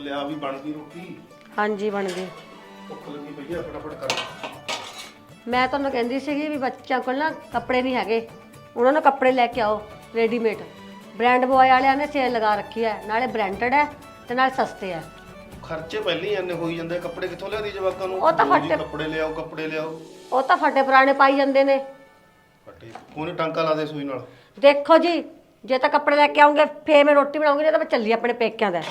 ਲਿਆ ਵੀ ਬਣ ਗਈ ਰੋਟੀ? ਹਾਂਜੀ ਬਣ ਗਈ। ਭੁੱਖ ਲੱਗੀ ਪਈ ਆ ਫਟਾਫਟ ਕਰ। ਮੈਂ ਤੁਹਾਨੂੰ ਕਹਿੰਦੀ ਸੀਗੀ ਵੀ ਬੱਚਿਆਂ ਕੋਲ ਨਾ ਕੱਪੜੇ ਨਹੀਂ ਹੈਗੇ। ਉਹਨਾਂ ਨੂੰ ਕੱਪੜੇ ਲੈ ਕੇ ਆਓ ਰੈਡੀਮੇਡ ਬ੍ਰਾਂਡ ਬॉय ਵਾਲਿਆਂ ਨੇ ਸੇਲ ਲਗਾ ਰੱਖੀ ਹੈ ਨਾਲੇ ਬ੍ਰਾਂਡਡ ਹੈ ਤੇ ਨਾਲੇ ਸਸਤੇ ਹੈ। ਖਰਚੇ ਪਹਿਲਾਂ ਹੀ ਇੰਨੇ ਹੋਈ ਜਾਂਦੇ ਕੱਪੜੇ ਕਿੱਥੋਂ ਲਿਆਦੀ ਜਵਾਕਾਂ ਨੂੰ? ਉਹ ਤਾਂ ਰੋਜ਼ ਹੀ ਫੱਟੇ- ਕੱਪੜੇ ਲਿਆਓ ਕੱਪੜੇ ਲਿਆਓ। ਉਹ ਤਾਂ ਫਟੇ ਪੁਰਾਣੇ ਪਾਈ ਜਾਂਦੇ ਨੇ। ਫੱਟੇ। ਕੋਨੇ ਟਾਂਕਾ ਲਾ ਦੇ ਸੂਈ ਨਾਲ। ਦੇਖੋ ਜੀ, ਜੇ ਤਾਂ ਕੱਪੜੇ ਲੈ ਕੇ ਆਉਂਗੇ, ਫੇਰ ਮੈਂ ਰੋਟੀ ਬਣਾਉਂਗੀ, ਨਹੀਂ ਤਾਂ ਮੈਂ ਚੱਲੀ ਆਪਣੇ ਪੇਕਿਆਂ ਦਾ।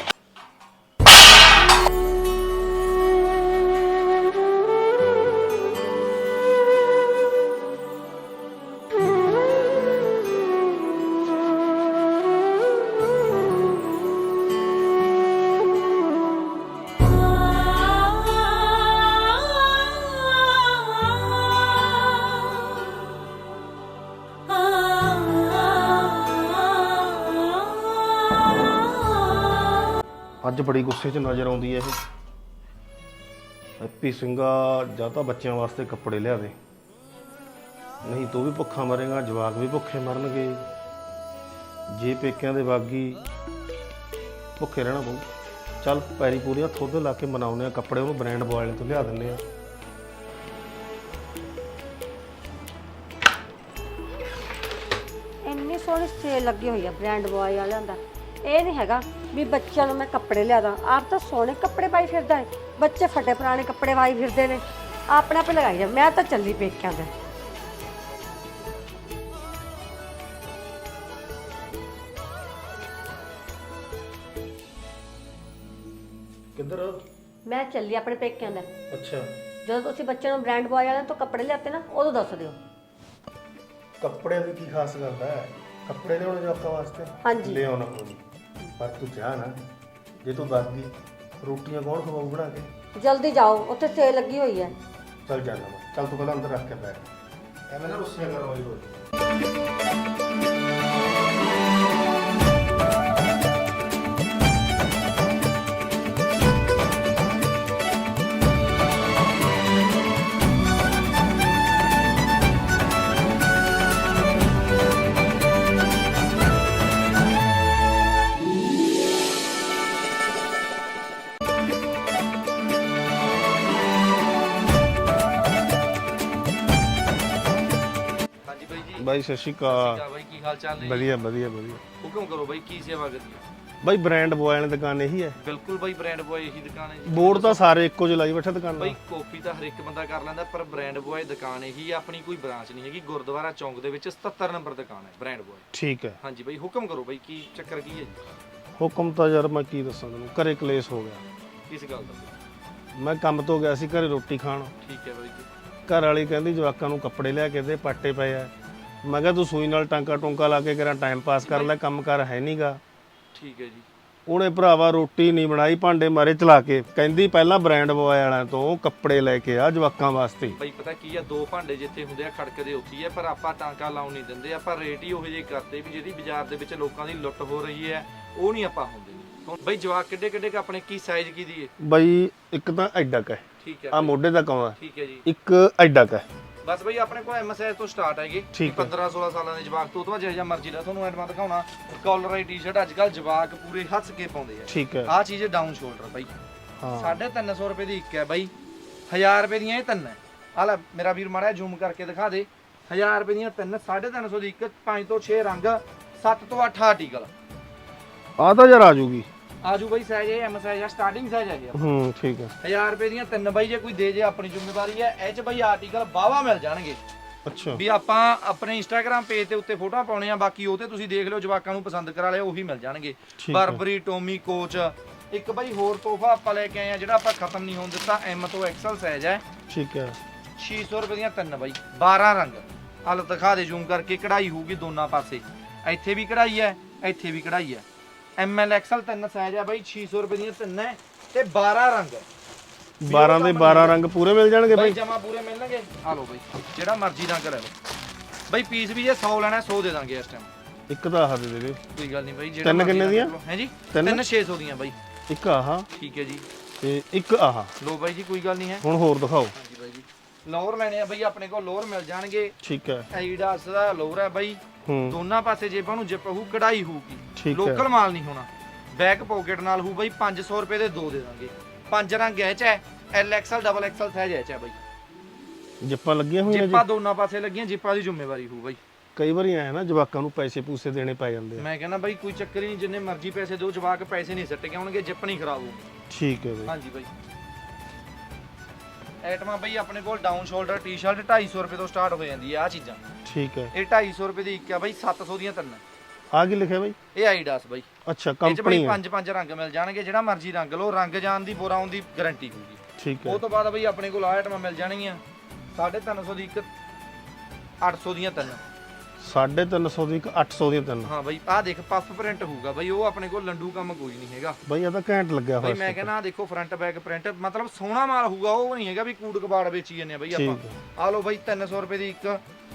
ਅੱਜ ਬੜੀ ਗੁੱਸੇ 'ਚ ਨਜ਼ਰ ਆਉਂਦੀ ਹੈ ਇਹ। ਹੈਪੀ ਸਿੰਘਾ ਜਾਂ ਤਾਂ ਬੱਚਿਆਂ ਵਾਸਤੇ ਕੱਪੜੇ ਲਿਆ ਦੇ ਨਹੀਂ ਤੂੰ ਵੀ ਭੁੱਖਾ ਮਰੇਗਾ, ਜਵਾਕ ਵੀ ਭੁੱਖੇ ਮਰਨਗੇ। ਜੇ ਪੇਕਿਆਂ ਦੇ ਬਾਗੀ ਭੁੱਖੇ ਰਹਿਣਾ ਪਊ। ਚੱਲ ਪੈਰੀ ਪੂਰੀਆਂ ਥੋੜੇ ਲਾ ਕੇ ਮਨਾਉਨੇ ਆ ਕੱਪੜੇ ਉਹਨੂੰ ਬ੍ਰਾਂਡ ਬੋਇਲ ਤੋਂ ਲਿਆ ਦਿੰਨੇ ਆ ਇੰਨੀ ਸੋਹਣੀ ਸੇਲ ਲੱਗੀ ਹੋਈ ਆ ਬ੍ਰਾਂਡ ਬॉय ਵਾਲਿਆਂ ਦਾ। ਇਹ ਨਹੀਂ ਹੈਗਾ ਵੀ ਬੱਚਿਆਂ ਨੂੰ ਮੈਂ ਕੱਪੜੇ ਲਿਆ ਦਾਂ। ਆਪ ਤਾਂ ਸੋਹਣੇ ਕੱਪੜੇ ਪਾਈ ਫਿਰਦਾ ਹੈ ਬੱਚੇ ਫਟੇ ਪੁਰਾਣੇ ਕੱਪੜੇ ਪਾਈ ਫਿਰਦੇ ਨੇ। ਆਪਣੇ ਆਪੇ ਲਗਾਈ ਜਾ ਮੈਂ ਤਾਂ ਚੱਲੀ ਪੇਕਿਆਂ ਦਾ ਕਿੱਧਰ? ਮੈਂ ਚੱਲੀ ਆਪਣੇ ਪੇਕਿਆਂ ਦਾ ਅੱਛਾ। ਜਦੋਂ ਤੁਸੀਂ ਬੱਚਿਆਂ ਨੂੰ ਬ੍ਰਾਂਡ ਬॉय ਵਾਲਿਆਂ ਤੋਂ ਕੱਪੜੇ ਲਿਆਤੇ ਨਾ ਉਦੋਂ ਦੱਸ ਦਿਓ। ਕੱਪੜਿਆਂ ਦੀ ਕੀ ਖਾਸ ਗੱਲ ਹੈ? ਕੱਪੜੇ ਲਿਆਉਣੇ ਜਵਾਕਾਂ ਵਾਸਤੇ? ਹਾਂਜੀ। ਲੈ ਆਉਣਾ ਕੋਈ ਪਰ ਤੂੰ ਚਾਹ ਨਾ ਜੇ ਤੂੰ ਦੱਸ ਗਈ ਰੋਟੀਆਂ ਕੌਣ ਖਵਾਊ ਬਣਾ ਕੇ? ਜਲਦੀ ਜਾਓ ਉੱਥੇ ਸੇਲ ਲੱਗੀ ਹੋਈ ਹੈ। ਚੱਲ ਜਾਣਾ ਚੱਲ ਤੂੰ ਪਹਿਲਾਂ ਅੰਦਰ ਰੱਖ ਕੇ ਬੈਠ। ਐਵੇਂ ਨਾ ਰੁੱਸਿਆ ਕਰ ਰੋਜ਼ ਰੋਜ਼ ਬਾਈ ਸਤਿ ਸ਼੍ਰੀ ਅਕਾਲ। ਬਾਈ ਕੀ ਹਾਲ ਚਾਲ ਨੇ? ਵਧੀਆ ਵਧੀਆ ਵਧੀਆ। ਹੁਕਮ ਕਰੋ ਬਾਈ ਕੀ ਸੇਵਾ ਕਰਨੀ ਬਾਈ ਬ੍ਰਾਂਡ ਬੋਏ ਵਾਲੀ ਦੁਕਾਨ ਇਹੀ ਹੈ। ਬਿਲਕੁਲ ਬਾਈ ਬ੍ਰਾਂਡ ਬੋਏ ਇਹੀ ਦੁਕਾਨ ਹੈ ਬੋਰਡ ਤਾਂ ਸਾਰੇ ਇੱਕੋ ਜਿਹੇ ਲਾਈ ਬੈਠਾ ਦੁਕਾਨ ਬਾਈ ਕਾਪੀ ਤਾਂ ਹਰ ਇੱਕ ਬੰਦਾ ਕਰ ਲੈਂਦਾ ਪਰ ਬ੍ਰਾਂਡ ਬੋਏ ਦੁਕਾਨ ਇਹੀ ਹੈ ਆਪਣੀ ਕੋਈ ਬ੍ਰਾਂਚ ਨਹੀਂ ਹੈਗੀ। ਗੁਰਦੁਆਰਾ ਚੌਂਕ ਦੇ ਵਿੱਚ 77 ਨੰਬਰ ਦੁਕਾਨ ਹੈ ਬ੍ਰਾਂਡ ਬੋਏ ਠੀਕ ਹੈ। ਹਾਂਜੀ ਬਾਈ ਹੁਕਮ ਕਰੋ ਬਾਈ ਕੀ ਚੱਕਰ ਕੀ ਹੈ? ਹੁਕਮ ਤਾਂ ਯਾਰ ਮੈਂ ਕੀ ਦੱਸਾਂ ਤੁਹਾਨੂੰ ਘਰੇ ਕਲੇਸ਼ ਹੋ ਗਿਆ। ਇਸ ਗੱਲ ਦਾ? ਮੈਂ ਕੰਮ ਤੋਂ ਗਿਆ ਸੀ ਘਰੇ ਰੋਟੀ ਖਾਣ। ਠੀਕ ਹੈ ਬਾਈ ਜੀ। ਘਰ ਵਾਲੀ ਕਹਿੰਦੀ ਜਵਾਕਾਂ ਨੂੰ ਕੱਪੜੇ ਲੈ ਕੇ ਦੇ ਪਾਟੇ ਪਏ ਆ। ਮੈਂ ਕਿਹਾ ਤੂੰ ਸੂਈ ਨਾਲ ਟਾਂਕਾ ਟੁੰਕਾ ਲਾ ਕੇ ਕਰਾਂ ਟਾਈਮ ਪਾਸ ਕਰ ਲੈ ਕੰਮ ਕਰ ਹੈ ਨਹੀਂਗਾ ਠੀਕ ਹੈ ਜੀ। ਉਹਨੇ ਭਰਾਵਾ ਰੋਟੀ ਨਹੀਂ ਬਣਾਈ ਭਾਂਡੇ ਮਾਰੇ ਚਲਾ ਕੇ। ਕਹਿੰਦੀ ਪਹਿਲਾਂ ਬ੍ਰਾਂਡ ਬੋਏ ਵਾਲਿਆਂ ਤੋਂ ਕੱਪੜੇ ਲੈ ਕੇ ਆ ਜਵਾਕਾਂ ਵਾਸਤੇ। ਬਾਈ ਪਤਾ ਕੀ ਆ ਦੋ ਭਾਂਡੇ ਜਿੱਥੇ ਹੁੰਦੇ ਆ ਖੜਕਦੇ ਉੱਥੇ ਆ ਪਰ ਆਪਾਂ ਟਾਂਕਾ ਲਾਉਣ ਨਹੀਂ ਦਿੰਦੇ। ਆਪਾਂ ਰੇਟ ਹੀ ਉਹੋ ਜਿਹੇ ਕਰਦੇ ਵੀ ਜਿਹੜੀ ਬਾਜ਼ਾਰ ਦੇ ਵਿੱਚ ਲੋਕਾਂ ਦੀ ਲੁੱਟ ਹੋ ਰਹੀ ਹੈ ਉਹ ਨਹੀਂ ਆਪਾਂ ਹੁੰਦੇ। ਹੁਣ ਬਾਈ ਜਵਾਕ ਕਿੱਡੇ ਕਿੱਡੇ ਕੁ ਆਪਣੇ ਕੀ ਸਾਈਜ਼ ਕੀ ਦੀ ਹੈ ਬਈ ਇੱਕ ਤਾਂ ਐਡਾ ਕ ਹੈ। ਠੀਕ ਹੈ ਆ ਮੋਢੇ ਦਾ ਕਮਾ ਠੀਕ ਹੈ ਜੀ। ਇੱਕ ਐਡਾ ਕ ਹੈ। ਬਸ ਬਈ ਆਪਣੇ ਕੋਲ ਐਮਐਸਆਈ ਤੋਂ ਸਟਾਰਟ ਹੈਗੇ। ਠੀਕ ਹੈ। 15 16 ਸਾਲਾਂ ਦੇ ਜਵਾਕ ਤੋਂ ਉਹ ਤੋਂ ਬਾਅਦ ਜਿਹੜਾ ਮਰਜ਼ੀ ਦਾ ਤੁਹਾਨੂੰ ਐਡਵਾਂਸ ਦਿਖਾਉਣਾ। ਕਾਲਰ ਵਾਲੀ ਟੀ-ਸ਼ਰਟ ਅੱਜ ਕੱਲ ਜਵਾਕ ਪੂਰੇ ਹੱਸ ਕੇ ਪਾਉਂਦੇ ਆ। ਠੀਕ ਹੈ। ਆਹ ਚੀਜ਼ ਡਾਊਨ ਸ਼ੋਲਡਰ ਬਾਈ। ਹਾਂ। 350 ਰੁਪਏ ਦੀ ਇੱਕ ਹੈ ਬਾਈ। 1000 ਰੁਪਏ ਦੀਆਂ ਇਹ ਤਿੰਨ ਹੈ। ਆ ਲੈ ਮੇਰਾ ਵੀਰ ਮਾੜਾ ਜ਼ੂਮ ਕਰਕੇ ਦਿਖਾ ਦੇ। 1000 ਰੁਪਏ ਦੀਆਂ ਤਿੰਨ 350 ਦੀ ਇੱਕ 5 ਤੋਂ 6 ਰੰਗ 7 ਤੋਂ 8 ਆਰਟੀਕਲ ਆ ਤਾਂ ਯਾਰ ਆ ਜੂਗੀ। ਆਜੂ ਬਾਈ ਸਾਈਜ਼ ਇਹ ਐਮ ਸਾਈਜ਼ ਆ ਸਟਾਰਟਿੰਗ ਸਾਈਜ਼ ਹੈਗੇ ਆ। ਹੂੰ ਠੀਕ ਹੈ 1000 ਰੁਪਏ ਦੀਆਂ ਤਿੰਨ ਬਾਈ ਜੇ ਕੋਈ ਦੇ ਜੇ ਆਪਣੀ ਜ਼ਿੰਮੇਵਾਰੀ ਹੈ ਇਹ ਚ ਬਾਈ ਆਰਟੀਕਲ ਬਾਵਾ ਮਿਲ ਜਾਣਗੇ। ਅੱਛਾ। ਵੀ ਆਪਾਂ ਆਪਣੇ ਇੰਸਟਾਗ੍ਰam ਪੇਜ ਤੇ ਉੱਤੇ ਫੋਟੋਆਂ ਪਾਉਣੇ ਆ ਬਾਕੀ ਉਹ ਤੇ ਤੁਸੀਂ ਦੇਖ ਲਿਓ ਜਵਾਕਾਂ ਨੂੰ ਪਸੰਦ ਕਰਾ ਲਿਓ ਉਹੀ ਮਿਲ ਜਾਣਗੇ। ਹੈ। ਬਰਬਰੀ ਟੋਮੀ ਕੋਚ ਇੱਕ ਬਾਈ ਹੋਰ ਤੋਹਫਾ ਆਪਾਂ ਲੈ ਕੇ ਆਏ ਆ ਜਿਹੜਾ ਆਪਾਂ ਖਤਮ ਨਹੀਂ ਹੋਣ ਦਿੱਤਾ ਐਮ ਤੋਂ ਐਕਸਲ ਸਾਈਜ਼ ਹੈ। ਠੀਕ ਹੈ 600 ਰੁਪਏ ਦੀਆਂ ਤਿੰਨ ਬਾਈ 12 ਰੰਗ। ਹਲ ਦਿਖਾ ਦੇ ਜ਼ੂਮ ਕਰਕੇ ਕਢਾਈ ਹੋਊਗੀ ਦੋਨਾਂ ਪਾਸੇ। ਇੱਥੇ ਵੀ ਕਢਾਈ ਹੈ ਇੱਥੇ ਵੀ ਕਢਾਈ ਹੈ। ਐਮ ਐਲ ਐਕਸਲ ਤਿੰਨ ਸਾਈਜ਼ ਹੈ ਬਾਈ 600 ਰੁਪਏ ਦੀਆਂ ਤਿੰਨ ਹੈ ਤੇ 12 ਰੰਗ। 12 ਦੇ 12 ਰੰਗ ਪੂਰੇ ਮਿਲ ਜਾਣਗੇ ਬਾਈ ਬਾਈ? ਜਮਾ ਪੂਰੇ ਮਿਲਣਗੇ। ਆ ਲਓ ਬਾਈ ਜਿਹੜਾ ਮਰਜ਼ੀ ਰੰਗ ਲੈ ਲਓ। ਬਾਈ ਪੀਸ ਵੀ ਜੇ 100 ਲੈਣਾ 100 ਦੇ ਦਾਂਗੇ ਇਸ ਟਾਈਮ ਇੱਕ ਤਾਂ ਆਹ ਦੇ ਦੇ ਕੋਈ ਗੱਲ ਨਹੀਂ ਬਾਈ ਜਿਹੜਾ ਤਿੰਨ ਮਰਜ਼ੀ ਕਿੰਨੇ ਰੰਗ ਦੀਆਂ? ਲਓ। ਹੈਂ ਜੀ? ਤਿੰਨ? ਤਿੰਨ 600 ਦੀਆਂ ਬਾਈ। ਇੱਕ ਆਹ। ਠੀਕ ਹੈ ਜੀ। ਤੇ ਇੱਕ ਆਹ। ਲੋ ਬਾਈ ਜੀ ਕੋਈ ਗੱਲ ਨਹੀਂ ਹੈ। ਹੁਣ ਹੋਰ ਦਿਖਾਓ। ਹਾਂਜੀ ਬਾਈ ਜੀ। ਲੋਅਰ ਲੈਣੇ ਆ ਬਾਈ ਆਪਣੇ ਕੋਲ ਲੋਅਰ ਮਿਲ ਜਾਣਗੇ। ਠੀਕ ਹੈ। ਐਡੀਡਾਸ ਦਾ ਲੋਅਰ ਹੈ ਬਾਈ। ਦੋਨਾਂ ਪਾਸੇ ਜੇਬਾਂ ਨੂੰ ਜਿੱਪ ਹੋਊ ਕਢਾਈ ਹੋਊਗੀ। ਠੀਕ ਹੈ। ਲੋਕਲ ਮਾਲ ਨਹੀਂ ਹੋਣਾ। ਬੈਕ ਪਾਕਟ ਨਾਲ ਹੋਊ ਬਾਈ 500 ਰੁਪਏ ਦੇ ਦੋ ਦੇ ਦਾਂਗੇ। ਪੰਜ ਰੰਗ ਐ ਚ ਹੈ L XL double XL size ਐ ਚ ਹੈ ਬਾਈ। ਜਿੱਪਾਂ ਲੱਗੀਆਂ ਹੋਈਆਂ ਜੀ ਜਿੱਪਾਂ ਦੋਨਾਂ ਪਾਸੇ ਲੱਗੀਆਂ ਜਿੱਪਾਂ ਦੀ ਜ਼ਿੰਮੇਵਾਰੀ ਹੋਊ ਬਾਈ। ਕਈ ਵਾਰੀ ਆਇਆ ਨਾ ਜਵਾਕਾਂ ਨੂੰ ਪੈਸੇ ਪੂਸੇ ਦੇਣੇ ਪੈ ਜਾਂਦੇ ਆ। ਮੈਂ ਕਹਿੰਦਾ ਬਾਈ ਕੋਈ ਚੱਕਰ ਹੀ ਨਹੀਂ ਜਿੰਨੇ ਮਰਜ਼ੀ ਪੈਸੇ ਦਿਓ ਜਵਾਕ ਪੈਸੇ ਨਹੀਂ ਸੱਟ ਕੇ ਆਉਣਗੇ ਜਿੱਪ ਨਹੀਂ ਖਰਾਬ ਹੋਊ ਠੀਕ ਹੈ ਬਈ। ਹਾਂਜੀ ਬਾਈ। ਐਟਮਾਂ ਬਾਈ ਆਪਣੇ ਕੋਲ ਡਾਊਨ ਸ਼ੋਲਡਰ ਟੀ-ਸ਼ਰਟ 250 ਰੁਪਏ ਤੋਂ ਸਟਾਰਟ ਹੋ ਜਾਂਦੀ ਹੈ ਆ ਚੀਜ਼ਾਂ। ਠੀਕ ਹੈ। ਇਹ 250 ਰੁਪਏ ਦੀ ਇੱਕ ਆ ਬਾਈ 700 ਦੀਆਂ ਤਿੰਨ। ਆ ਕੀ ਲਿਖਿਆ ਬਈ? ਇਹ ਆਈਡਾਸ ਬਾਈ। ਅੱਛਾ ਇਹ ਚ ਬਾਈ ਕੰਪਨੀ ਹੈ ਪੰਜ ਪੰਜ ਰੰਗ ਮਿਲ ਜਾਣਗੇ ਜਿਹੜਾ ਮਰਜ਼ੀ ਰੰਗ ਲਓ ਰੰਗ ਜਾਣ ਦੀ ਬੋਰਾ ਦੀ ਗਾਰੰਟੀ ਹੋਊਗੀ। ਠੀਕ ਹੈ। ਉਹ ਤੋਂ ਬਾਅਦ ਬਈ ਆਪਣੇ ਕੋਲ ਆਹ ਆਈਟਮਾਂ ਮਿਲ ਜਾਣਗੀਆਂ 350 ਦੀ ਇੱਕ 800 ਦੀਆਂ ਤਿੰਨ। 350 ਦੀ ਇੱਕ 800 ਦੀਆਂ ਤਿੰਨ। ਹਾਂ ਬਈ ਆਹ ਦੇਖ ਪਫ ਪ੍ਰਿੰਟ ਹੋਊਗਾ ਬਈ ਉਹ ਆਪਣੇ ਕੋਲ ਲੰਡੂ ਕੰਮ ਕੋਈ ਨਹੀਂ ਹੈਗਾ। ਬਈ ਇਹ ਤਾਂ ਘੈਂਟ ਲੱਗਿਆ ਬਈ ਹੋਇਆ ਮੈਂ ਕਹਿੰਦਾ ਆਹ ਦੇਖੋ ਫਰੰਟ ਬੈਕ ਪ੍ਰਿੰਟ ਮਤਲਬ ਸੋਹਣਾ ਮਾਲ ਹੋਊਗਾ ਉਹ ਨਹੀਂ ਹੈਗਾ ਵੀ ਕੂੜ ਕਬਾੜ ਵੇਚੀ ਜਾਂਦੇ ਆ ਬਈ ਆਪਾਂ। ਠੀਕ ਆ ਲਓ ਬਈ 300 ਰੁਪਏ ਦੀ ਇੱਕ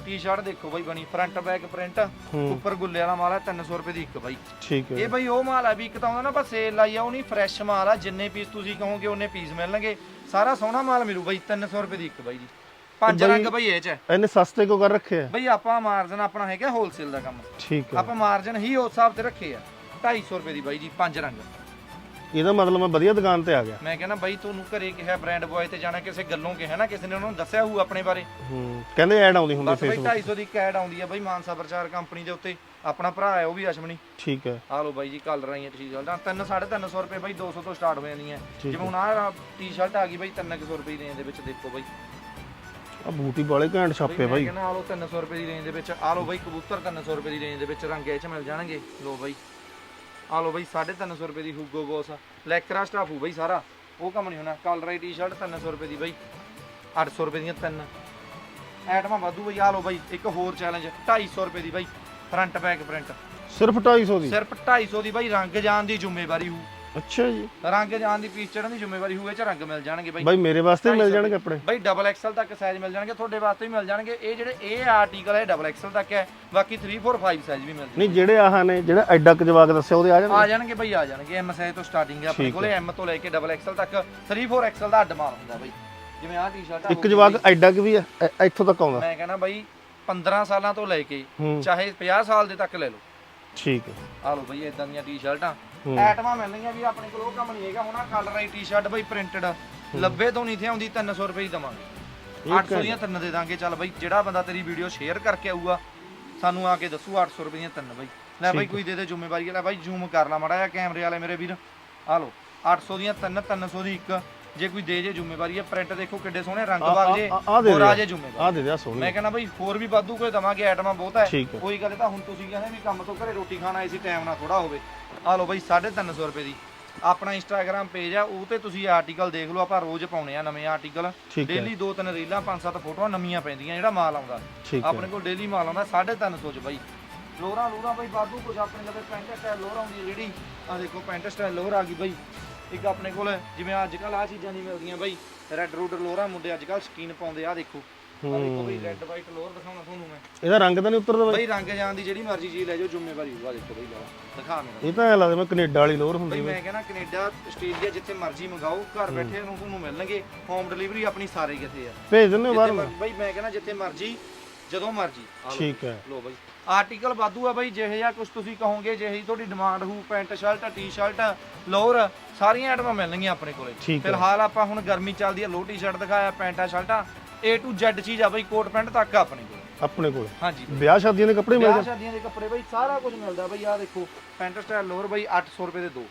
ਟੀ-ਸ਼ਰਟ ਦੇਖੋ ਬਈ ਬਣੀ ਫਰੰਟ ਬੈਕ ਪ੍ਰਿੰਟ ਹੂੰ। ਉੱਪਰ ਗੁੱਲੇ ਵਾਲਾ ਮਾਲ ਹੈ 300 ਰੁਪਏ ਦੀ ਇੱਕ ਬਾਈ। ਠੀਕ ਇਹ ਹੈ ਬਈ ਉਹ ਮਾਲ ਆ ਵੀ ਇੱਕ ਤਾਂ ਹੁੰਦਾ ਨਾ ਬਸ ਸੇਲ ਲਾਈ ਆ ਉਹ ਨਹੀਂ ਫਰੈਸ਼ ਮਾਲ ਆ ਜਿੰਨੇ ਪੀਸ ਤੁਸੀਂ ਕਹੋਗੇ ਉਹਨੇ ਪੀਸ ਮਿਲਣਗੇ। ਸਾਰਾ ਸੋਹਣਾ ਮਾਲ ਮਿਲੂ ਬਈ 300 ਰੁਪਏ ਦੀ ਇੱਕ ਬਾਈ ਜੀ। ਪੰਜ ਬਈ- ਰੰਗ ਬਈ ਇਹ ਚ। ਇਹਨੇ ਸਸਤੇ ਕੋ ਕਰ ਰੱਖਿਆ ਬਈ ਆਪਾਂ ਮਾਰਜਨ ਆਪਣਾ ਹੈਗਾ ਹੋਲਸੇਲ ਦਾ ਕੰਮ। ਠੀਕ ਹੈ ਆਪਾਂ ਮਾਰਜਨ ਹੀ ਉਸ ਹਿਸਾਬ ਤੇ ਰੱਖੇ ਆ। 250 ਰੁਪਏ ਦੀ ਬਾਈ ਜੀ ਪੰਜ ਰੰਗ। ਇਹਦਾ ਮਤਲਬ ਮੈਂ ਵਧੀਆ ਦੁਕਾਨ ਤੇ ਆ ਗਿਆ। ਮੈਂ ਕਹਿੰਦਾ ਬਾਈ ਤੁਹਾਨੂੰ ਘਰੇ ਕਿਹਾ ਬ੍ਰਾਂਡ ਬॉय ਤੇ ਜਾਣਾ ਕਿਸੇ ਗੱਲੋਂ ਕਿਹਾ ਨਾ ਕਿਸੇ ਨੇ ਉਹਨਾਂ ਨੂੰ ਦੱਸਿਆ ਹੋਊ ਆਪਣੇ ਬਾਰੇ। ਹੂੰ ਕਹਿੰਦੇ ਐਡ ਆਉਂਦੀ ਹੁੰਦੀ ਬਸ ਬਈ ਫੇਸਬੁੱਕ 250 ਦੀ ਇੱਕ ਐਡ ਆਉਂਦੀ ਆ ਬਾਈ ਮਾਨਸਾ ਪ੍ਰਚਾਰ ਕੰਪਨੀ ਦੇ ਉੱਤੇ। ਆਪਣਾ ਭਰਾ ਹੈ ਉਹ ਵੀ ਅਸ਼ਮਨੀ ਠੀਕ ਹੈ ਆ ਲਓ ਬਾਈ ਜੀ ਕਲਰ ਆਈਆਂ ਟੀ-ਸ਼ਰਟਾਂ ਤਿੰਨ 350 ਰੁਪਏ ਬਾਈ 200 ਤੋਂ ਸਟਾਰਟ ਹੋ ਜਾਂਦੀਆਂ। ਠੀਕ ਜਿਵੇਂ ਹੁਣ ਆਹ ਟੀ-ਸ਼ਰਟ ਆ ਗਈ ਬਾਈ 300 ਰੁਪਏ ਦੀ ਰੇਂਜ ਦੇ ਵਿੱਚ ਦੇਖੋ ਬਾਈ। ਆ ਬੂਟੀ ਵਾਲੇ ਘੈਂਟ ਛਾਪੇ ਬਾਈ। ਕਹਿੰਦਾ ਆ ਲਓ 300 ਰੁਪਏ ਦੀ ਰੇਂਜ ਦੇ ਵਿੱਚ। ਆ ਲਓ ਬਾਈ ਕਬੂਤਰ 300 ਰੁਪਏ ਦੀ ਰੇਂਜ ਦੇ ਵਿੱਚ ਰੰਗ ਇਹ ਚ ਮਿਲ ਜਾਣਗੇ। ਲਓ ਬਾਈ। ਆ ਲਓ ਬਾਈ 350 ਰੁਪਏ ਦੀ ਹੁਗੋ ਬੋਸ ਲੈਕਰਾ ਸਟਾਫ ਹੋ ਬਾਈ ਸਾਰਾ। ਉਹ ਕੰਮ ਨਹੀਂ ਹੋਣਾ। ਕਲਰ ਆਈ ਟੀ-ਸ਼ਰਟ 300 ਰੁਪਏ ਦੀ ਬਾਈ। 800 ਰੁਪਏ ਦੀਆਂ ਤਿੰਨ। ਐਟਮਾਂ ਵਾਧੂ ਬਾਈ। ਆ ਲਓ ਬਾਈ ਇੱਕ ਹੋਰ ਚੈਲੰਜ 250 ਰੁਪਏ ਦੀ ਬਾਈ। ਫਰੰਟ ਬੈਕ ਪ੍ਰਿੰਟ ਸਿਰਫ 250 ਦੀ। ਸਿਰਫ 250 ਦੀ ਬਾਈ। ਰੰਗ ਜਾਣ ਦੀ ਜ਼ਿੰਮੇਵਾਰੀ ਹੋਊ। ਅੱਛਾ ਜੀ। ਰੰਗ ਜਾਣ ਦੀ ਪੀਸ ਚੜਨ ਦੀ ਜ਼ਿੰਮੇਵਾਰੀ ਹੋਊ ਇਹ ਚ ਰੰਗ ਮਿਲ ਜਾਣਗੇ ਬਾਈ। ਬਾਈ ਮੇਰੇ ਵਾਸਤੇ ਵੀ ਮਿਲ 250 ਜਾਣਗੇ ਆਪਣੇ। ਬਾਈ ਡਬਲ ਐਕਸਲ ਤੱਕ ਸਾਈਜ਼ ਮਿਲ ਜਾਣਗੇ ਤੁਹਾਡੇ ਵਾਸਤੇ ਵੀ ਮਿਲ ਜਾਣਗੇ। ਇਹ ਜਿਹੜੇ ਇਹ ਆਰਟੀਕਲ ਹੈ ਡਬਲ ਐਕਸਲ ਤੱਕ ਹੈ ਬਾਕੀ 3 4 5 ਸਾਈਜ਼ ਵੀ ਮਿਲ ਜਾਣਗੇ। ਨਹੀਂ ਜਿਹੜੇ ਆਹ ਨੇ ਜਿਹੜਾ ਐਡਾ ਕੁ ਜਵਾਕ ਦੱਸਿਆ ਉਹਦੇ ਆ ਜਾਣਗੇ? ਆ ਜਾਣਗੇ ਬਾਈ ਆ ਜਾਣਗੇ। ਐਮ ਸਾਈਜ਼ ਤੋਂ ਸਟਾਰਟਿੰਗ ਹੈ ਆਪਣੇ ਕੋਲੇ ਐਮ ਤੋਂ ਲੈ ਕੇ ਡਬਲ ਐਕਸਲ ਤੱਕ। 3 4 ਐਕਸਲ ਦਾ ਅੱਡ ਹੁੰਦਾ ਬਾਈ। ਜਿਵੇਂ ਆਹ ਟੀ-ਸ਼ਰਟ ਇੱਕ ਜਵਾਕ ਐਡਾ ਕੁ ਵੀ ਆ ਇੱਥੋਂ ਤੱਕ ਆਉਂਦਾ। ਮੈਂ ਕਹਿੰਦਾ ਬਾਈ 15 ਸਾਲਾਂ ਤੋਂ ਲੈ ਕੇ ਚਾਹੇ 50 ਸਾਲ ਦੇ ਤੱਕ ਲੈ ਲਓ। ਠੀਕ ਹੈ। ਆ ਲਓ ਬਾਈ ਇਦਾਂ ਦੀਆਂ ਟੀ-ਸ਼ਰਟਾਂ। ਐਟਮਾਂ ਮਿਲਣਗੀਆਂ ਵੀ ਆਪਣੇ ਕੋਲ ਉਹ ਕੰਮ ਨਹੀਂ ਹੈਗਾ। ਹੁਣ ਆ ਕਲਰ ਆਈ ਟੀ-ਸ਼ਰਟ ਬਾਈ ਪ੍ਰਿੰਟਡ ਲੱਭੇ ਤੋਂ ਨਹੀਂ ਥੇ ਆਉਂਦੀ 300 ਰੁਪਏ ਦੀ ਦਵਾਂਗੇ। 800 ਦੀਆਂ ਤਿੰਨ ਦੇ ਦਾਂਗੇ। ਚੱਲ ਬਾਈ ਜਿਹੜਾ ਬੰਦਾ ਤੇਰੀ ਵੀਡੀਓ ਸ਼ੇਅਰ ਕਰਕੇ ਆਊਗਾ ਸਾਨੂੰ ਆ ਕੇ ਦੱਸੂ 800 ਰੁਪਏ ਦੀਆਂ ਤਿੰਨ ਬਾਈ। ਲੈ ਬਾਈ ਕੋਈ ਦੇ ਦੇ ਜ਼ਿੰਮੇਵਾਰੀ ਲੈ ਬਾਈ ਜ਼ੂਮ ਕਰ ਲਾ ਮਾੜਾ ਜਿਹਾ ਕੈਮਰੇ ਵਾਲੇ ਮੇਰੇ ਵੀਰ। ਆ ਲਓ 800 ਦੀਆਂ ਤਿੰਨ 300 ਦੀ ਇੱਕ। ਜੇ ਕੋਈ ਦੇ ਜੇ ਜ਼ਿੰਮੇਵਾਰੀ ਹੈ ਪ੍ਰਿੰਟ ਦੇਖੋ ਕਿੱਡੇ ਸੋਹਣੇ ਰੰਗ ਬਾਗ ਜੇ ਹੋਰ। ਆ ਜੇ ਜ਼ਿੰਮੇਵਾਰੀ। ਆ ਦੇ ਦੇ ਆ ਮੈਂ ਸੋਹਣੀ ਕਹਿੰਦਾ ਬਈ ਹੋਰ ਵੀ ਵਾਧੂ ਕੋਈ ਦਵਾਂਗੇ ਆਈਟਮਾਂ ਬਹੁਤ ਹੈ। ਹੈ। ਕੋਈ ਗੱਲ ਤਾਂ ਹੁਣ ਤੁਸੀਂ ਕਹਿੰਦੇ ਵੀ ਕੰਮ ਤੋਂ ਘਰੇ ਰੋਟੀ ਖਾਣ ਆਏ ਸੀ ਟਾਈਮ ਨਾਲ ਥੋੜਾ ਹੋਵੇ। ਆ ਲਓ ਬਈ 350 ਰੁਪਏ ਦੀ। ਆਪਣਾ ਇੰਸਟਾਗ੍ਰam ਪੇਜ ਆ ਉਹ ਤੇ ਤੁਸੀਂ ਆਰਟੀਕਲ ਦੇਖ ਲਓ ਆਪਾਂ ਰੋਜ਼ ਪਾਉਣੇ ਆ ਨਵੇਂ ਆਰਟੀਕਲ ਠੀਕ ਹੈ। ਡੇਲੀ ਦੋ ਤਿੰਨ ਰੀਲਾਂ ਪੰਜ ਸੱਤ ਫੋਟੋਆਂ ਨਵੀਆਂ ਪੈਂਦੀਆਂ ਜਿਹੜਾ ਮਾਲ ਆਉਂਦਾ। ਠੀਕ ਹੈ। ਆਪਣੇ ਕੋਲ ਡੇਲੀ ਮਾਲ ਆਉਂਦਾ 350 ਚ ਬਾਈ। ਲੋਰਾਂ ਲੋਰਾਂ ਬਾਈ ਵਾਧੂ ਕੁਝ ਆਪਣੇ ਲਵੇ ਪੈਂਟ ਸਟਾਈਲ ਲੋਰ ਆਉਂਦੀ ਹੈ ਜਿਹੜੀ। ਆ ਦੇਖੋ ਪੈਂਟ ਸਟਾਈਲ ਲੋਰ ਆ ਗਈ ਬਾਈ। ਇੱਕ ਆਪਣੇ ਕੋਲ ਜਿਵੇਂ ਅੱਜ ਕੱਲ ਆ ਚੀਜ਼ਾਂ ਨਹੀਂ ਮਿਲਦੀਆਂ ਬਾਈ। ਰੈੱਡ ਰੂਡ ਲੋਰਾਂ ਮੁੰਡੇ ਅੱਜ ਕੱਲ ਸਕੀਨ ਪਾਉਂਦੇ ਆ ਦੇਖੋ। ਆ ਦੇਖੋ ਬਈ ਰੈੱਡ ਵਾਈਟ ਲੋਰ ਦਿਖਾਉਣਾ ਤੁਹਾਨੂੰ ਮੈਂ। ਇਹਦਾ ਰੰਗ ਤਾਂ ਨਹੀਂ ਉਤਰਦਾ ਬਾਈ। ਬਈ ਰੰਗ ਜਾਣ ਦੀ ਜਿਹੜੀ ਮਰਜ਼ੀ ਚੀਜ਼ ਲੈ ਜਾਓ ਜ਼ਿੰਮੇਵਾਰੀ ਹੋਊਗਾ ਦੇਖੋ ਬਈ ਲਾ ਦਿਖਾ ਮੇਰਾ ਇਹ ਤਾਂ ਐਂ ਲੱਗਦਾ ਮੈਂ ਕੈਨੇਡਾ ਵਾਲੀ ਲੋਰ ਬਈ ਹੁੰਦੀ ਮੈਂ ਕਹਿੰਦਾ ਕੈਨੇਡਾ ਆਸਟ੍ਰੇਲੀਆ ਜਿੱਥੇ ਮਰਜ਼ੀ ਮੰਗਾਓ ਘਰ ਬੈਠੇ ਨੂੰ ਤੁਹਾਨੂੰ ਮਿਲਣਗੇ। ਹੋਮ ਡਿਲੀਵਰੀ ਆਪਣੀ ਸਾਰੇ ਕਿਤੇ ਆ। ਭੇਜ ਦਿੰਦੇ ਹੋ ਜਿੱਥੇ ਬਾਹਰ ਮਰ- ਬਈ ਮੈਂ ਕਹਿੰਦਾ ਜਿੱਥੇ ਮਰਜ਼ੀ ਜਦੋਂ ਮਰਜ਼ੀ। ਆ ਲਓ। ਠੀਕ ਹੈ। ਲੋ ਬਈ। ਆਰਟੀਕਲ ਵਾਧੂ ਆ ਬਈ ਜਿਹੇ ਜਾਂ ਕੁਝ ਤੁਸੀਂ ਕਹੋਗੇ ਜਿਹੀ ਤੁਹਾਡੀ ਡਿਮਾਂਡ ਹੋਊ ਪੈਂਟ ਸ਼ਰਟ ਟੀ-ਸ਼ਰਟ ਲੋਅਰ ਸਾਰੀਆਂ ਆਈਟਮਾਂ ਮਿਲਣਗੀਆਂ ਆਪਣੇ ਕੋਲੇ। ਠੀਕ ਹੈ। ਫਿਲਹਾਲ ਆਪਾਂ ਹੁਣ ਗਰਮੀ ਚੱਲਦੀ ਆ ਲੋ ਟੀ-ਸ਼ਰਟ ਦਿਖਾਇਆ ਪੈਂਟਾਂ ਸ਼ਰਟਾਂ। A to Z ਚੀਜ਼ ਆ ਬਈ ਕੋਟ ਪੈਂਟ ਤੱਕ ਆ ਆਪਣੇ ਕੋਲ। ਆਪਣੇ ਕੋਲ। ਹਾਂਜੀ। ਵਿਆਹ ਸ਼ਾਦੀਆਂ ਦੇ ਕੱਪੜੇ ਮਿਲ ਵਿਆਹ ਜਾਂਦੇ ਸ਼ਾਦੀਆਂ ਦੇ ਕੱਪੜੇ ਬਈ ਸਾਰਾ ਕੁਝ ਮਿਲਦਾ ਬਈ ਆ ਦੇਖੋ ਪੈਂਟ ਸਟਾਈਲ ਲੋਅਰ ਬਈ 800 ਰੁਪਏ ਦੇ ਦੋ।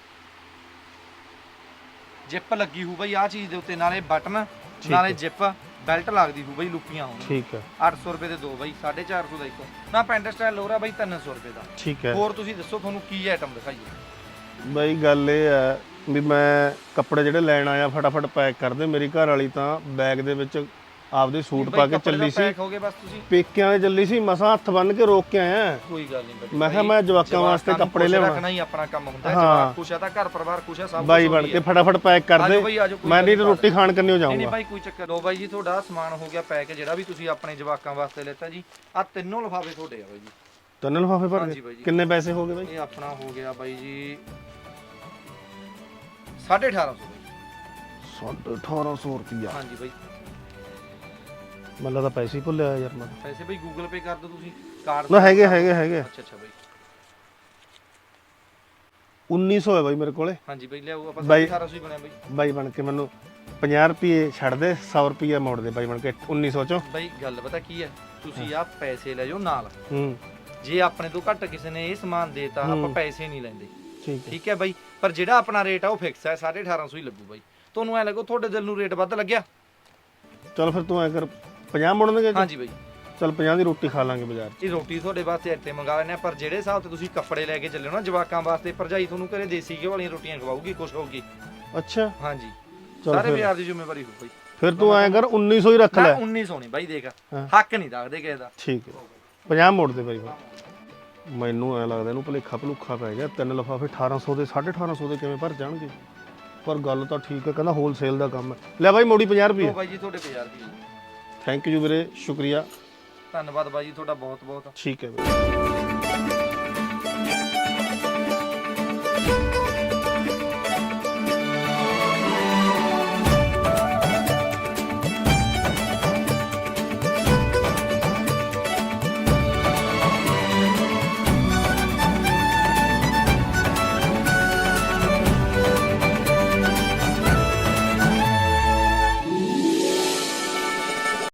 ਜਿੱਪ ਲੱਗੀ ਹੋਊ ਬਈ ਆ ਚੀਜ਼ ਦੇ ਉੱਤੇ ਨਾਲੇ ਬਟਨ ਨਾਲੇ ਜਿੱਪ ਬੈਲਟ ਲੱਗਦੀ ਹੋਊ ਬਈ ਲੁੱਕੀਆਂ ਹੋਣ। ਠੀਕ ਹੈ। 800 ਰੁਪਏ ਦੇ ਦੋ ਬਈ 450 ਦਾ ਇੱਕ। ਨਾ ਪੈਂਟ ਸਟਾਈਲ ਲੋਅਰ ਆ ਬਈ 300 ਰੁਪਏ ਦਾ। ਠੀਕ ਹੈ। ਹੋਰ ਤੁਸੀਂ ਦੱਸੋ ਤੁਹਾਨੂੰ ਕੀ ਆਈਟਮ ਦਿਖਾਈਏ? ਬਾਈ ਗੱਲ ਇਹ ਹੈ ਵੀ ਮੈਂ ਕੱਪੜੇ ਜਿਹੜੇ ਲੈਣ ਆਇਆ ਫਟਾਫਟ ਪੈਕ ਕਰ ਦੇ। ਮੇਰੀ ਘਰ ਵਾਲੀ ਤਾਂ ਬੈਗ ਦੇ ਵਿੱਚ ਆਪਦੇ ਸੂਟ ਪਾ ਕੇ ਚੱਲੀ ਸੀ। ਪੈਕ ਹੋ ਗਏ ਬਸ ਤੁਸੀਂ। ਪੇਕਿਆਂ ਦੇ ਚੱਲੀ ਸੀ ਮਸਾਂ ਹੱਥ ਬੰਨ ਕੇ ਰੋਕ ਕੇ ਆਇਆ। ਕੋਈ ਗੱਲ ਨਹੀਂ ਬਈ। ਮੈਂ ਕਿਹਾ ਮੈਂ ਜਵਾਕਾਂ ਵਾਸਤੇ ਕੱਪੜੇ ਰੱਖਣਾ ਹੀ ਆਪਣਾ ਕੰਮ ਹੁੰਦਾ ਹੈ ਹਾਂ। ਜਵਾਕ ਖੁਸ਼ ਆ ਤਾਂ ਘਰ ਪਰਿਵਾਰ ਖੁਸ਼ ਆ ਸਭ ਬਾਈ ਕੁਛ ਬਣ ਕੇ। ਫਟਾਫਟ ਪੈਕ ਕਰ ਦੇ ਬਈ ਮੈਂ ਨਹੀਂ ਰੋਟੀ ਖਾਣ ਕੰਨਿਓ ਨਹੀਂ ਨਹੀਂ ਜਾਊਂਗਾ ਭਾਈ ਕੋਈ ਚੱਕਰ ਲੋ ਬਾਈ ਜੀ ਤੁਹਾਡਾ ਸਮਾਨ ਹੋ ਗਿਆ ਪੈਕ ਜਿਹੜਾ ਵੀ ਤੁਸੀਂ ਆਪਣੇ ਜਵਾਕਾਂ ਵਾਸਤੇ ਲੈਤਾ ਜੀ। ਆ ਤਿੰਨੋਂ ਲਿਫਾਫੇ ਤੁਹਾਡੇ ਆ ਬਾਈ ਜੀ। ਤਿੰਨ ਲਿਫਾਫੇ ਭਰ ਗਏ? ਬਾਈ। ਕਿੰਨੇ ਪੈਸੇ ਹੋ ਗਏ ਬਾਈ? ਇਹ ਆਪਣਾ ਹੋ ਗਿਆ ਬਾਈ ਜੀ 1850 1800 ਰੁਪਿਆ ਹਾਂਜੀ ਬਾਈ। ਮੈਨੂੰ ਲੱਗਦਾ ਪੈਸੇ ਹੀ ਭੁੱਲਿਆ ਯਾਰ ਮੈਂ ਪੈਸੇ ਬਾਈ ਗੂਗਲ ਪੇ ਕਰ ਦਿਓ ਤੁਸੀਂ ਕਾਰਡ ਨਾ ਹੈਗੇ ਹੈਗੇ ਹੈਗੇ। ਅੱਛਾ ਅੱਛਾ ਬਾਈ। 1900 ਹੈ ਬਾਈ ਮੇਰੇ ਕੋਲੇ। ਹਾਂਜੀ ਬਾਈ ਲਿਆਓ ਆਪਾਂ ਬਾਈ- 1800 ਹੀ ਬਣਿਆ ਬਾਈ। ਬਾਈ ਬਣ ਕੇ ਮੈਨੂੰ 50 ਰੁਪਏ ਛੱਡ ਦੇ 100 ਰੁਪਏ ਮੋੜ ਦੇ ਬਾਈ ਬਣ ਕੇ 1900 ਚੋਂ। ਬਾਈ ਗੱਲ ਪਤਾ ਕੀ ਹੈ? ਤੁਸੀਂ ਆ ਪੈਸੇ ਲੈ ਜਾਓ ਨਾਲ। ਹੂੰ। ਜੇ ਆਪਣੇ ਤੋਂ ਘੱਟ ਕਿਸੇ ਨੇ ਇਹ ਸਮਾਨ ਦੇਤਾ ਆਪਾਂ। ਪੈਸੇ ਨਹੀਂ ਲੈਂਦੇ। ਠੀਕ ਹੈ। ਠੀਕ ਹੈ ਬਾਈ? ਪਰ ਜਿਹੜਾ ਆਪਣਾ ਰੇਟ ਆ ਉਹ ਫਿਕਸ ਹੈ 1850 ਹੀ ਲੱਗੂ ਬਾਈ। ਤੁਹਾਨੂੰ ਐ ਲੱਗੋ ਤੁਹਾਡੇ ਦਿਲ ਨੂੰ ਰੇਟ ਵੱਧ ਲੱਗਿਆ? ਚਲ ਫਿਰ ਤੂੰ ਐ ਕਰ 50 ਮੋੜਨਗੇ ਹਾਂਜੀ ਬਾਈ। ਚਲ 50 ਦੀ ਰੋਟੀ ਖਾ ਲਾਂਗੇ ਬਾਜ਼ਾਰ 'ਚ। ਇਹ ਰੋਟੀ ਤੁਹਾਡੇ ਵਾਸਤੇ ਇੱਥੇ ਮੰਗਾ ਲੈਣੇ ਆ ਪਰ ਜਿਹੜੇ ਹਿਸਾਬ ਤੇ ਤੁਸੀਂ ਕੱਪੜੇ ਲੈ ਕੇ ਚੱਲੇ ਹੋ ਨਾ ਜਵਾਕਾਂ ਵਾਸਤੇ ਭਰਜਾਈ ਤੁਹਾਨੂੰ ਘਰੇ ਦੇਸੀ ਘਿਓ ਵਾਲੀਆਂ ਰੋਟੀਆਂ ਖਵਾਉਗੀ ਖੁਸ਼ ਹੋਊਗੀ। ਅੱਛਾ। ਹਾਂਜੀ। ਚਲ ਸਾਰੇ ਫਿਰ। ਬਾਜ਼ਾਰ ਦੀ ਜ਼ਿੰਮੇਵਾਰੀ ਹੋ ਬਾਈ। ਫਿਰ ਤੂੰ ਐ ਕਰ 1900 ਹੀ ਰੱਖ ਨਾ ਲੈ। 1900 ਨਹੀਂ ਬਾਈ ਦੇਖ। ਹਾਂ। ਹੱਕ ਨਹੀਂ ਰੱਖਦੇ ਕਿਸੇ ਦਾ। ਠੀਕ ਹੈ। 50 ਮੋੜ ਦੇ ਬਾਈ ਫਿਰ ਮੈਨੂੰ ਐ ਲੱਗਦਾ ਇਹਨੂੰ ਭਲੇਖਾ ਭਲੂਖਾ ਪੈ ਗਿਆ ਤਿੰਨ ਲਫਾਫੇ 1800 ਦੇ 1850 ਦੇ ਕਿਵੇਂ ਭਰ ਜਾਣਗੇ? ਪਰ ਗੱਲ ਤਾਂ ਠੀਕ ਹੈ ਕਹਿੰਦਾ ਹੋਲਸੇਲ ਦਾ ਕੰਮ ਹੈ। ਲੈ ਬਾਈ ਮੋੜੀ 50 ਰੁਪਏ। ਉਹ ਬਾਈ ਜੀ ਤੁਹਾਡੇ ਬਾਜ਼ਾਰ ਦੀ ਥੈਂਕ ਯੂ ਵੀਰੇ ਸ਼ੁਕਰੀਆ। ਧੰਨਵਾਦ ਬਾਈ ਜੀ ਤੁਹਾਡਾ ਬਹੁਤ ਬਹੁਤ ਠੀਕ ਹੈ ਵੀਰੇ।